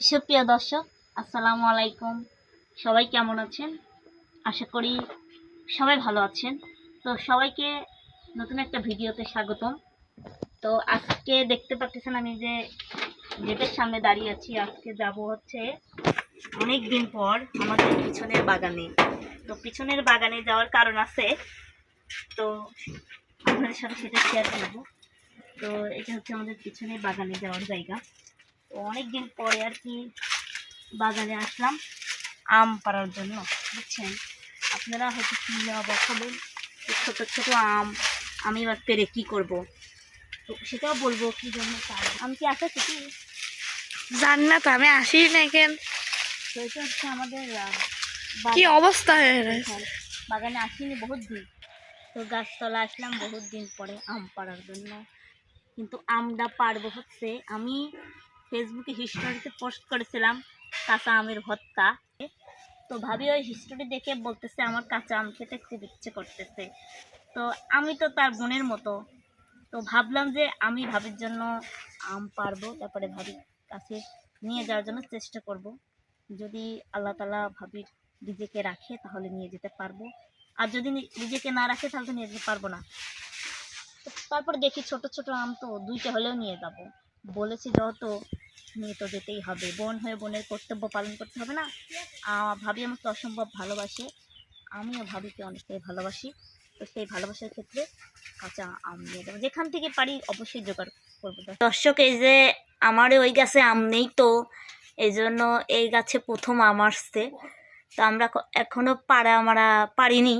সুপ্রিয় দর্শক, আসসালামু আলাইকুম। সবাই কেমন আছেন? আশা করি সবাই ভালো আছেন। তো সবাইকে নতুন একটা ভিডিওতে স্বাগতম। তো আজকে দেখতে পাচ্ছেন আমি যে গেটের সামনে দাঁড়িয়ে আছি, আজকে যাব হচ্ছে অনেক দিন পর আমাদের পিছনের বাগানে। তো পিছনের বাগানে যাওয়ার কারণ আছে। তো আপনাদের সাথে সেটা শেয়ার করব। তো এটা হচ্ছে আমাদের পিছনের বাগানে যাওয়ার জায়গা। তো অনেকদিন পরে আর কি বাগানে আসলাম আম পাড়ার জন্য বুঝছেন? আপনারা হয়তো কিনলে অবাক হবেন ছোট ছোট আম আমি এবার পেরে কি করব? তো সেটাও বলব কি জন্য আম কি আছে কি তো আমি আসি না কেন? তো এটা হচ্ছে আমাদের কি অবস্থা হয়ে রয়েছে? বাগানে আসিনি বহুত দিন। তো গাছতলা আসলাম বহুত দিন পরে আম পাড়ার জন্য। কিন্তু আমটা পারব হচ্ছে আমি ফেসবুকে হিস্টোরিতে পোস্ট করেছিলাম, কাঁচা আমের ভর্তা তো ভাবি ওই হিস্টোরি দেখে বলতেছে, আমার কাঁচা আম খেতে খুব ইচ্ছে করতেছে। তো আমি তো তার বোনের মতো। তো ভাবলাম যে আমি ভাবির জন্য আম পারব, তারপরে ভাবির কাছে নিয়ে যাওয়ার জন্য চেষ্টা করব। যদি আল্লাহ তালা ভাবির নিজেকে রাখে, তাহলে নিয়ে যেতে পারব। আর যদি নিজেকে না রাখে, তাহলে নিয়ে যেতে পারব না। তারপর দেখি ছোট ছোট আম তো দুইটা হলেও নিয়ে যাব। বলেছি যত নিয়ে তো যেতেই হবে। বোন হয়ে বোনের কর্তব্য পালন করতে হবে না? ভাবি আমাকে অসম্ভব ভালোবাসে। আমিও ভাবিকে অনেকটাই ভালোবাসি। তো সেই ভালোবাসার ক্ষেত্রে কাঁচা আম নিয়ে যাব। যেখান থেকে পারি অবশ্যই জোগাড় করব। দর্শক, এই যে আমার ওই গাছে আম নেই তো এই জন্য এই গাছে প্রথম আম আসছে। তো আমরা এখনও পাড়া আমরা পারিনি।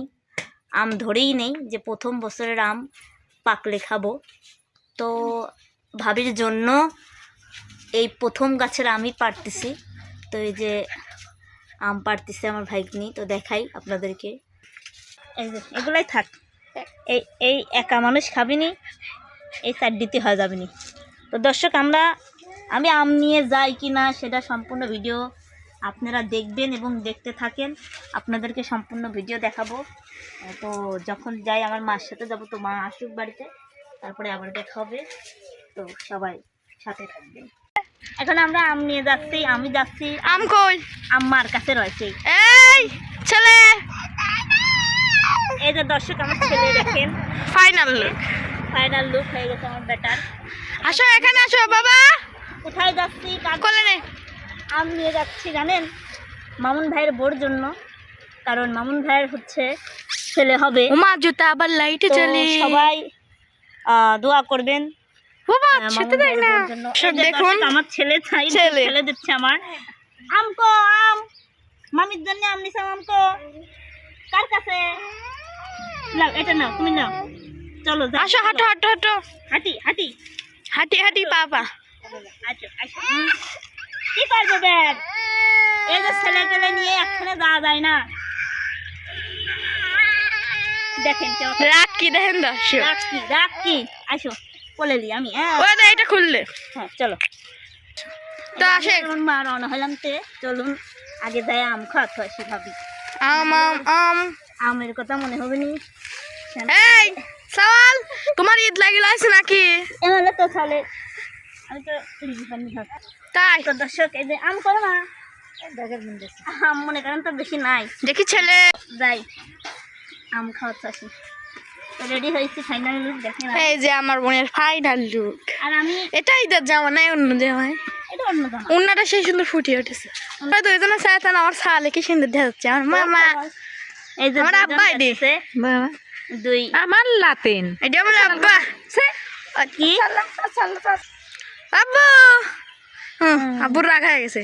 আম ধরেই নেই যে প্রথম বছরের আম পাকলে খাব। তো ভাবির জন্য এই প্রথম গাছের আমি পারতেছি। তো এই যে আম পারতেছে আমার ভাইগনি তো দেখাই আপনাদেরকে। এই যে, এগুলাই থাক। এই এই একা মানুষ খাবিনি, এই সাইড দিতে হয়ে যাবে নি তো দর্শক, আমরা, আমি আম নিয়ে যাই কি না সেটা সম্পূর্ণ ভিডিও আপনারা দেখবেন এবং দেখতে থাকেন। আপনাদেরকে সম্পূর্ণ ভিডিও দেখাবো। তো যখন যাই, আমার মার সাথে যাব, তো মা আসুক বাড়িতে। তারপরে আবার দেখা হবে। তো সবাই সাথে থাকবেন। এখন আমরা আম নিয়ে যাচ্ছি আমি যাচ্ছি আম কই? আম্মার কাছে রয়েছে। এই ছেলে! এই যে দর্শক আমার ছেলে দেখেন। ফাইনাল লুক ফাইনাল লুক হয়ে গেছে আমার বেটার। আসো এখানে আসো বাবা! কোথায় যাচ্ছি কোলে নে। আম নিয়ে যাচ্ছি জানেন? মামুন ভাইয়ের বোর জন্য। কারণ মামুন ভাইয়ের হচ্ছে ছেলে হবে। ওমা জুতা আবার লাইটে চলে সবাই আহ, দোয়া করবেন। বাবা আহ, সেটা না। ভাইয়ের বোর জন্য। সব এই যে দেখুন আমার ছেলে চাই ছেলে। ছেলে দিচ্ছে আমার। আম মামির জন্য আম নিছাম আম কার কাছে? নাও এটা নাও তুমি নাও। চলো আসো হাঁটো। হাঁটো হাঁটো। হাঁটি হাঁটি। হাঁটি হাঁটি পাপা আচ্ছা আচ্ছা। কি করবে ব্যাগ? এই যে ছেলে পেলে নিয়ে একখানে যাওয়া যায় না। দেখেন রাগ কি দেখেন দর্শক? রাখ কি রাখ কি? আসো। বলে দি আমি হ্যাঁ? এটা খুললে। হ্যাঁ চলো। তো আসে। মা রওনা হলাম তে। চলুন আগে যাই আম খাওয়াতে আসি ভাবি। আম আম আম। আমের কথা মনে হবে নি? এই সওয়াল তোমার ঈদ লাগিল আছে নাকি? এমএলএ তো তাহলে। আমি তো তাই? তো দর্শক এই যে আম করো না আম মনে করেন তো বেশি নাই। দেখি ছেলে। যাই আম খাওয়াতে আসি। রেডি হয়েছি ফাইনাল লুক দেখেন এই যে আমার বোনের ফাইনাল লুক আর আমি এটা ঈদের জামা নাই অন্য জামায় এটা উন্নাটা সেই সুন্দর ফুটিয়ে উঠেছে। হয়তো ওই জন্য চাইতাম আমার সালে কি সুন্দর দেখা যাচ্ছে আমার মামা। এই যে আমার আব্বা এদি। যাচ্ছে, দুই। আমার লাতেন। এটা আমার আব্বা। কি? আব্বু! হুম আব্বুর রাগ হয়ে গেছে।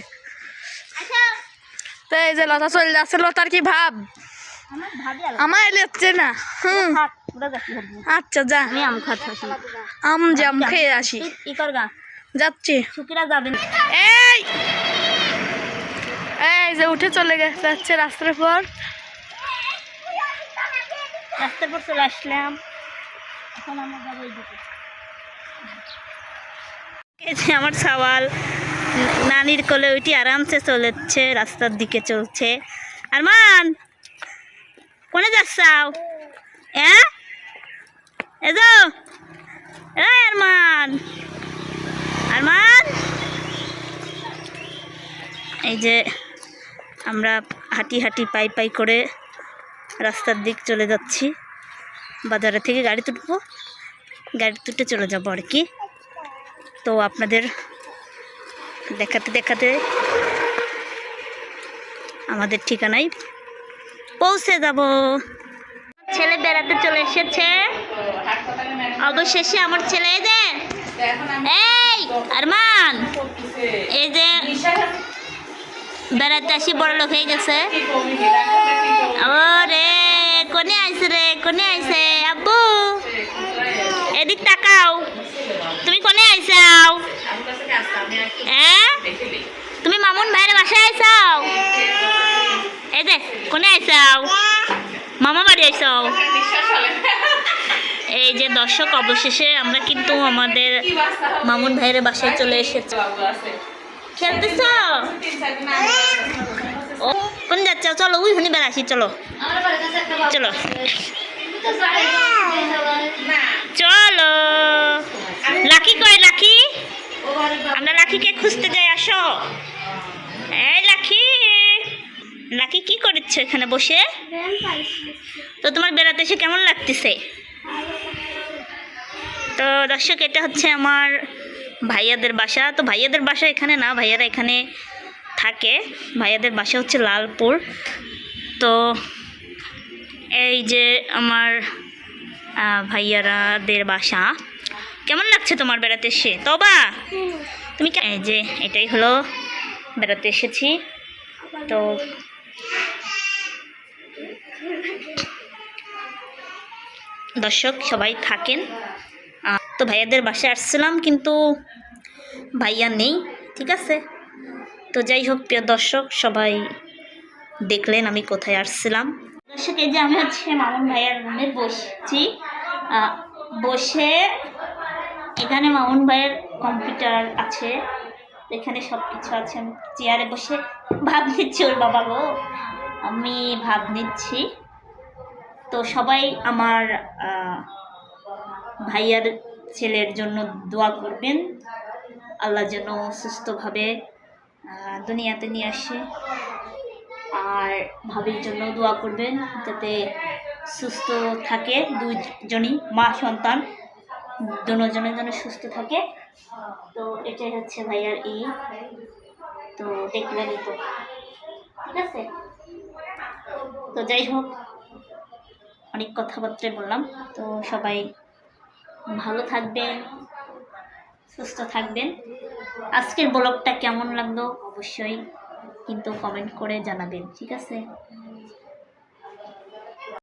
তো এই যে লতা চলে যাচ্ছে লতার কি ভাব? আমার ভাবি আমার এলে হচ্ছে না। হুম। আচ্ছা যা। আমি আম খাচ্ছি আম জাম খেয়ে আসি। ই কর গা যাচ্ছি। শুকিরা যাবেন এই! এই যে উঠে চলে গেছে যাচ্ছে রাস্তার পর রাস্তার পর চলে আসলাম এখন আমরা যাব এই আমার সওয়াল। নানির কোলে ওইটি আরামসে চলেছে, রাস্তার দিকে চলছে। আরমান, কোনে যাচ্ছাও? হ্যাঁ? এ যাও। এই আরমান। আরমান। এই যে আমরা হাঁটি হাঁটি পাই পাই করে রাস্তার দিক চলে যাচ্ছি। বাজারে থেকে গাড়ি তুলবো। গাড়ি তুলতে চলে যাব আর কি। তো আপনাদের দেখাতে দেখাতে আমাদের ঠিকানায় পৌঁছে যাব। ছেলে বেড়াতে চলে এসেছে। অবশেষে আমার ছেলে, এই যে। এই, আরমান। এই যে বেড়াতে আসি, বড় লোক হয়ে গেছে। ও রে কোনে আইছে রে, কোনে আইছে? আব্বু, এদিক তাকাও। তুমি কোনে আইসাও হ্যাঁ তুমি মামুন ভাইয়ের বাসায় আইসাও এই যে, কোনে আইসাও মামা বাড়ি আইসাও। এই যে দর্শক, অবশেষে আমরা কিন্তু আমাদের মামুন ভাইয়ের বাসায় চলে এসেছি। খেলতেছ? কোন যাচ্ছ? চলো, উই হুনি বেড়াসি চলো। চলো। চলো। লাকি কয়, লাকি? আমরা লাকিকে খুঁজতে যাই, আসো। এই লাকি। লাকি কি করছ এখানে বসে? তো তোমার বেড়াতে এসে কেমন লাগতেছে? তো দর্শক এটা হচ্ছে আমার ভাইয়াদের বাসা। তো ভাইয়াদের বাসা এখানে না ভাইয়ারা এখানে থাকে। ভাইয়াদের বাসা হচ্ছে লালপুর। তো এই যে আমার ভাইয়ারাদের বাসা। কেমন লাগছে তোমার বেড়াতে এসে? তবা? তুমি কে- এই যে এটাই হলো বেড়াতে এসেছি। তো দর্শক, সবাই থাকেন। তো ভাইয়াদের বাসায় আসছিলাম, কিন্তু ভাইয়া নেই, ঠিক আছে? তো যাই হোক, প্রিয় দর্শক, সবাই দেখলেন আমি কোথায় আসছিলাম। দর্শক, এই যে আমি হচ্ছে মামুন ভাইয়ার রুমে বসছি। বসে এখানে মামুন ভাইয়ের কম্পিউটার আছে। এখানে সব কিছু আছে। আমি চেয়ারে বসে ভাব নিচ্ছি ওর বাবা গো। আমি ভাব নিচ্ছি। তো সবাই আমার ভাইয়ার ছেলের জন্য দোয়া করবেন। আল্লাহ যেন সুস্থভাবে দুনিয়াতে নিয়ে আসে। আর ভাবির জন্য দোয়া করবেন যাতে সুস্থ থাকে দুইজনই, মা সন্তান দুজনের জন্য সুস্থ থাকে। তো এটাই হচ্ছে ভাইয়ার ই। তো দেখলেনই তো ঠিক আছে? তো যাই হোক, অনেক কথাবার্তায় বললাম। তো সবাই ভালো থাকবেন, সুস্থ থাকবেন। আজকের ব্লগটা কেমন লাগল? অবশ্যই কিন্তু কমেন্ট করে জানাবেন। ঠিক আছে?